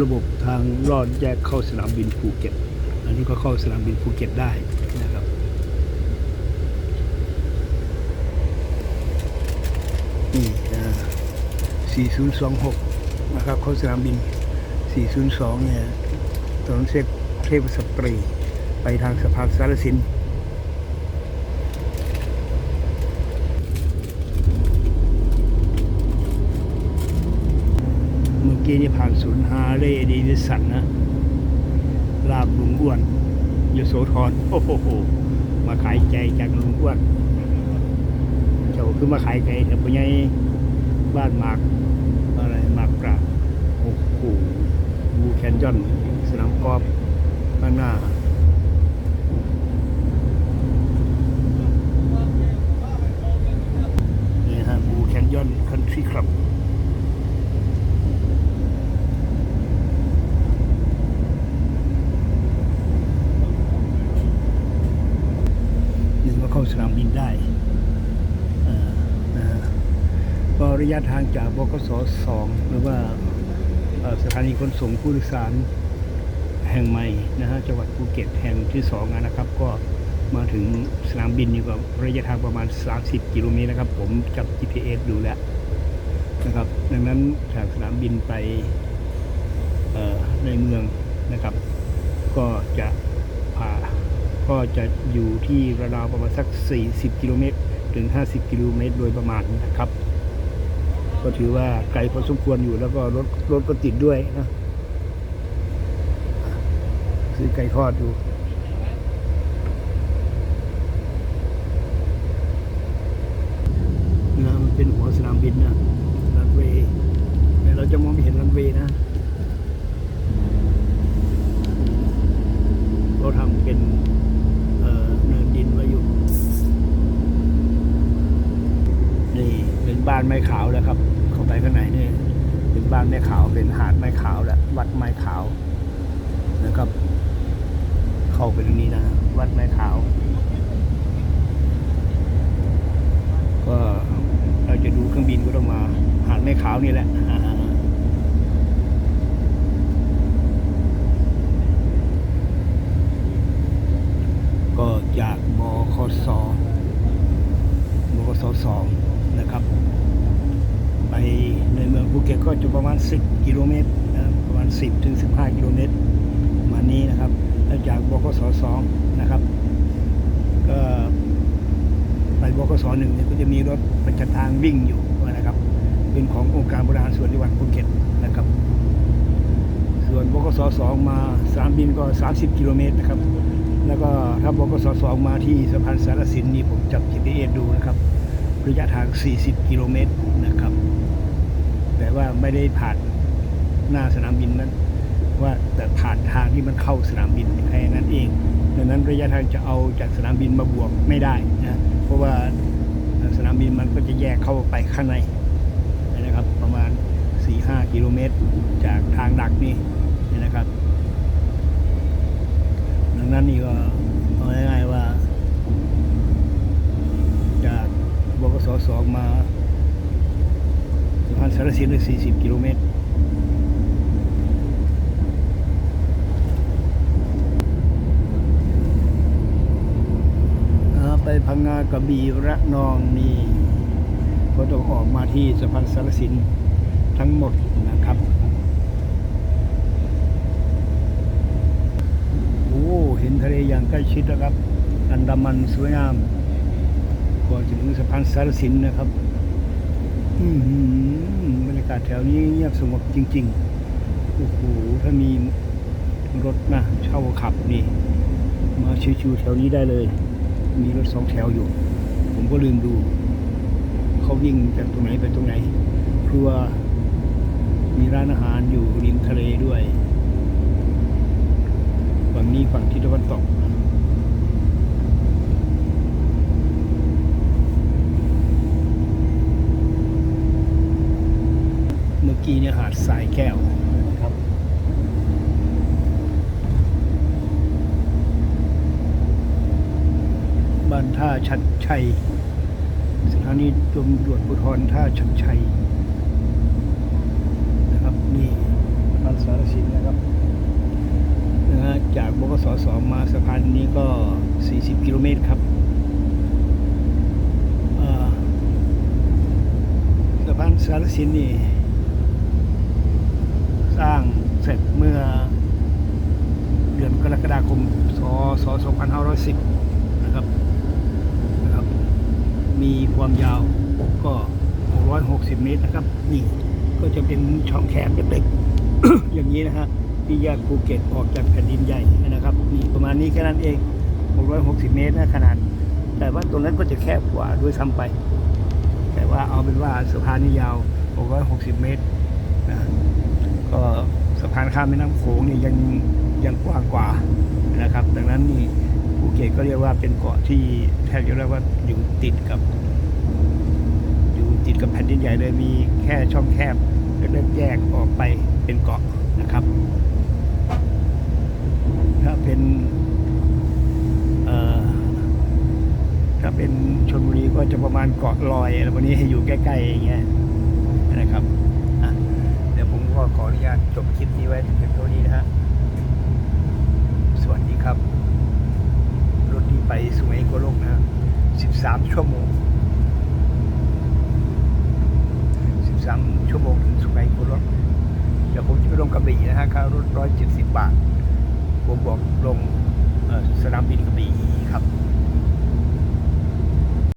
ระบบทางลอดแยกเข้าสนามบินภูเก็ต อันนี้ก็เข้าสนามบินภูเก็ตได้นะครับ นี่นะ4026 นะครับ เข้าสนามบิน 402 เนี่ยถนนเส้นเทพสตรี ไปทางสะพานสารสิน เมื่อกี้ นี่ผ่านศูนย์ฮาเล่ดีนิสันนะ ลาบลุงอ้วนยโสธรโอ้โห มาขายใจจากลุงอ้วนเจ้าคือมาขายใจแต่ปุญญบ้านหมากอะไรหมากปราบโอ้โหบูแคนยอน สนามกอล์ฟข้างหน้า นี่ฮะบูแคนยอนคันทรีคลับ หนึ่งก็เข้า สนามบินได้นะฮะก็ระยะทางจากบกสสองหรือว่าสถานีขนส่งผู้โดยสารแห่งใหม่นะฮะจังหวัดภูเก็ตแห่งที่สองนะครับ ก็มาถึงสนามบินอยู่กับระยะทางประมาณ 30 กิโลเมตรนะครับ ผมจับ GPS ดูแล้วนะครับ ดังนั้นจากสนามบินไปในเมืองนะครับ ก็จะพา ก็จะอยู่ที่ระดาวประมาณสัก 40 กิโลเมตร ถึง 50 กิโลเมตร โดยประมาณนะครับ ก็ถือว่าไกลพอสมควรอยู่แล้วก็รถรถก็ติดด้วยนะซื้อไก่ทอดดูนะมันเป็นหัวสนามบินนะรันเวย์แต่เราจะมองไม่เห็นรันเวย์นะเขาทำเป็นเอ่อเนินดินไว้อยู่ นี่เป็น บ้านไม้ขาวแล้วครับ เข้าไปข้างในนี่เป็นบ้านไม้ขาวเป็นหาดไม้ขาวแล้ววัดไม้ขาวนะครับ เข้าไปตรงนี้นะวัดไม้ขาว ก็เราจะดูเครื่องบินก็ต้องมาหาดไม้ขาวนี่แหละอ่า ก็จากบคสบคสสองนะครับ ไปในเมืองภูเก็ตก็จะประมาณ 10 กิโลเมตรนะประมาณ 10ถึง15 กิโลเมตรประมาณนี้นะครับ แล้วจากบคสสองนะครับ ก็ไปบคสหนึ่งเนี่ยก็จะมีรถประจำทางวิ่งอยู่นะครับ เป็นขององค์การบริหารส่วนจังหวัดภูเก็ตนะครับ ส่วนบกสสองมาสามบินก็ 30 กิโลเมตรนะครับ แล้วก็ถ้าบกสสองมาที่สะพานสารสินนี่ผมจับ GPS ดูนะครับระยะทาง 40 กิโลเมตรนะครับ ไม่ได้ผ่านหน้าสนามบินนั้น ว่าแต่ผ่านทางที่มันเข้าสนามบินแค่นั้นเอง ดังนั้นระยะทางจะเอาจากสนามบินมาบวกไม่ได้นะเพราะว่าสนามบินมันก็จะแยกเข้าไปข้างในนะครับประมาณ 4-5 กิโลเมตร จากทางดักนี่นะครับ ดังนั้นนี่ก็เอาง่ายๆว่า จากบกสสองมา สานสารสินได้40กิโลเมตรไปพังงากระบี่ระนองนี่ก็ต้องออกมาที่สะพานสารสินทั้งหมดนะครับโอ้เห็นทะเลอย่างใกล้ชิดแล้วครับ อันดามันสวยงามก่อนจะถึงสะพานสารสินนะครับ บรรยากาศแถวนี้เงียบสงบจริงๆ โอ้โห ถ้ามีรถนะเช่าขับนี่ มาชิวๆแถวนี้ได้เลย มีรถสองแถวอยู่ ผมก็ลืมดู เขาวิ่งจากตรงไหนไปตรงไหน ครัว มีร้านอาหารอยู่ริมทะเลด้วย ฝั่งนี้ฝั่งทิศตะวันตก กี้เนี่ยหาดทรายแก้วนะครับบ้านท่าชัดชัย สถานีตำรวจภูธรท่าชัดชัยนะครับนี่ท่าสารสินนะครับนะฮะจากบกสสมาสะพานนี้ก็ 40 กิโลเมตรครับสะพานสารสินนี่ เสร็จเมื่อเดือนกรกฎาคมศศ2510 นะครับนะครับ มีความยาวก็ 660 เมตรนะครับ นี่ก็จะเป็นช่องแคบเล็กๆ อย่างนี้นะฮะที่แยกภูเก็ตออกจากแผ่นดินใหญ่นะครับนี่ประมาณนี้แค่นั้นเอง 660 เมตรนะขนาด แต่ว่าตรงนั้นก็จะแคบกว่าด้วยซ้ำไป แต่ว่าเอาเป็นว่าสะพานนี้ยาว 660 เมตรนะก็ สะพานข้ามแม่น้ำโขงนี่ยังยังกว้างกว่านะครับ ดังนั้นนี่ภูเก็ตก็เรียกว่าเป็นเกาะที่แทบจะเรียกว่าอยู่ติดกับ อยู่ติดกับแผ่นดินใหญ่เลยมีแค่ช่องแคบเล็กๆแยกออกไปเป็นเกาะนะครับ ถ้าเป็นถ้าเป็นชนบุรีก็จะประมาณเกาะลอยอะไรพวกนี้ให้อยู่ใกล้ๆอย่างเงี้ยนะครับอะเดี๋ยวผมก็ขออนุญาตจบ คลิปนี้ไว้เพียงเท่านี้นะฮะ สวัสดีครับ รถนี้ไปสุไหงโกลกนะฮะ13 ชั่วโมง 13 ชั่วโมงถึงสุไหงโกลกเดี๋ยวผมจะไปลงกระบี่นะฮะค่ารถ 170 บาท ผมบอกลงสนามบินกระบี่ครับ